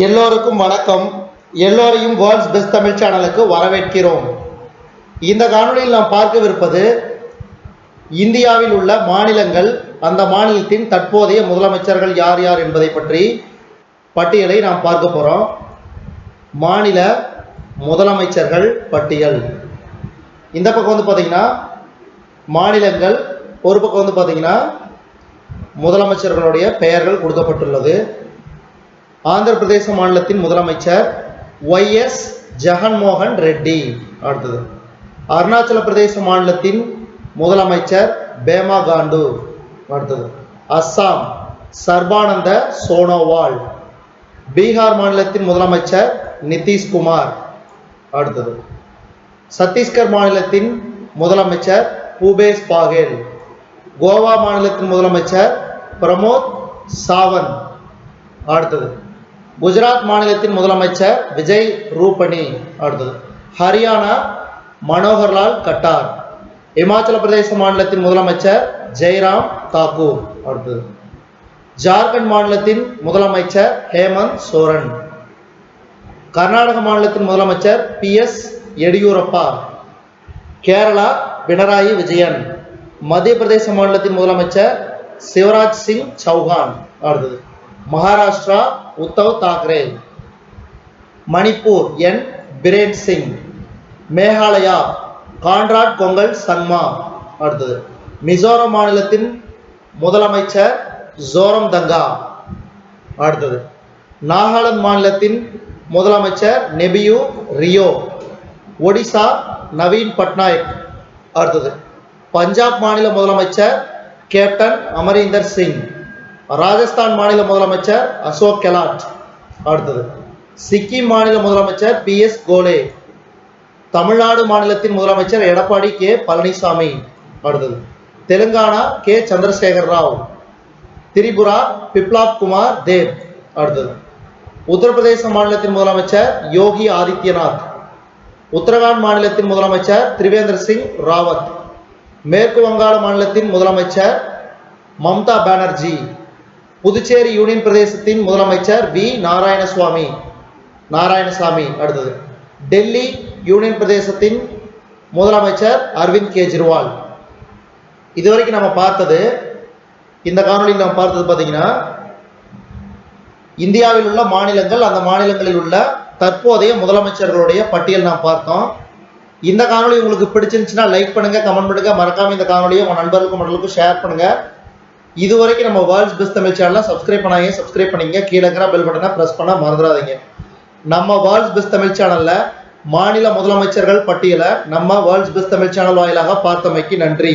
எல்லோருக்கும் வணக்கம். எல்லோரையும் வேர்ல்ட்ஸ் பெஸ்ட் தமிழ் சேனலுக்கு வரவேற்கிறோம். இந்த காணொளியில் நாம் பார்க்கவிருப்பது இந்தியாவில் உள்ள மாநிலங்கள் அந்த மாநிலத்தின் தற்போதைய முதலமைச்சர்கள் யார் யார் என்பதை பற்றி பட்டியலை நாம் பார்க்க போகிறோம் மாநில முதலமைச்சர்கள் பட்டியல். இந்த பக்கம் வந்து பார்த்தீங்கன்னா மாநிலங்கள் ஒரு பக்கம் வந்து பார்த்தீங்கன்னா முதலமைச்சர்களுடைய பெயர்கள் கொடுக்கப்பட்டுள்ளது. ஆந்திர பிரதேச மாநிலத்தின் முதலமைச்சர் ஒய் எஸ் ஜெகன்மோகன் ரெட்டி. அடுத்தது. அருணாச்சல பிரதேச மாநிலத்தின் முதலமைச்சர் பேமா காண்டு. அடுத்தது. அஸ்ஸாம் சர்பானந்த சோனோவால். பீகார் மாநிலத்தின் முதலமைச்சர் நிதிஷ்குமார். அடுத்தது. சத்தீஸ்கர் மாநிலத்தின் முதலமைச்சர் பூபேஷ் பாகேல். கோவா மாநிலத்தின் முதலமைச்சர் பிரமோத் சாவந்த். அடுத்தது. குஜராத் மாநிலத்தின் முதலமைச்சர் விஜய் ரூபணி அடுத்தது ஹரியானா மனோகர்லால் கட்டார். இமாச்சல பிரதேச மாநிலத்தின் முதலமைச்சர் ஜெய்ராம் தாக்கூர். அடுத்தது ஜார்க்கண்ட் மாநிலத்தின் முதலமைச்சர் ஹேமந்த் சோரன். கர்நாடக மாநிலத்தின் முதலமைச்சர் பி எஸ் எடியூரப்பா. கேரளா பினராயி விஜயன். மத்திய பிரதேச மாநிலத்தின் முதலமைச்சர் சிவராஜ் சிங் சௌஹான். அடுத்தது மகாராஷ்டிரா உத்தவ் தாக்கரே மணிப்பூர் என். பிரேன் சிங் மேகாலயா. கான்ராட் கொங்கல் சங்மா அடுத்தது. மிசோரம் மாநிலத்தின் முதலமைச்சர் ஜோரம் தங்கா. அடுத்தது. நாகாலாந்து மாநிலத்தின் முதலமைச்சர் நெபியூ ரியோ. ஒடிசா நவீன் பட்நாயக். அடுத்தது. பஞ்சாப் மாநில முதலமைச்சர் கேப்டன் அமரீந்தர் சிங். ராஜஸ்தான் மாநில முதலமைச்சர் அசோக் கெலாட். அடுத்தது சிக்கிம் மாநில முதலமைச்சர் பி எஸ் கோலே. தமிழ்நாடு மாநிலத்தின் முதலமைச்சர் எடப்பாடி கே. பழனிசாமி. அடுத்தது தெலுங்கானா கே. சந்திரசேகர் ராவ். திரிபுரா பிப்லாப் குமார் தேவ். அடுத்தது உத்தரப்பிரதேச மாநிலத்தின் முதலமைச்சர் யோகி ஆதித்யநாத். உத்தரகாண்ட் மாநிலத்தின் முதலமைச்சர் திரிவேந்திர சிங் ராவத். மேற்கு வங்காள மாநிலத்தின் முதலமைச்சர் மம்தா பானர்ஜி. புதுச்சேரி யூனியன் பிரதேசத்தின் முதலமைச்சர் வி. நாராயணசுவாமி. நாராயணசாமி அடுத்தது. டெல்லி யூனியன் பிரதேசத்தின் முதலமைச்சர் அரவிந்த் கெஜ்ரிவால். இதுவரைக்கும் நம்ம பார்த்தது இந்த காணொலியில் நம்ம பார்த்தது பார்த்தீங்கன்னா இந்தியாவில் உள்ள மாநிலங்கள் அந்த மாநிலங்களில் உள்ள தற்போதைய முதலமைச்சர்களுடைய பட்டியல் நாம் பார்த்தோம். இந்த காணொலி உங்களுக்கு பிடிச்சிருந்துச்சுன்னா லைக் பண்ணுங்க கமெண்ட் பண்ணுங்க. மறக்காம இந்த காணொலியை உங்க நண்பர்களுக்கும் மற்றவர்களுக்கும் ஷேர் பண்ணுங்க. இது வரைக்கும் நம்ம வேர்ல்ட்ஸ் பெஸ்ட் தமிழ் சேனலை சப்ஸ்கிரைப் பண்ணாங்க சப்ஸ்கிரைப் பண்ணிங்க கீழே பெல் பட்டனை ப்ரெஸ் பண்ண மறந்துடாதீங்க. நம்ம வேர்ல்ட்ஸ் பெஸ்ட் தமிழ் சேனல்ல மாநில முதலமைச்சர்கள் பட்டியலை நம்ம வேர்ல்ட்ஸ் பெஸ்ட் தமிழ் சேனல் வாயிலாக பார்த்தமைக்கு நன்றி.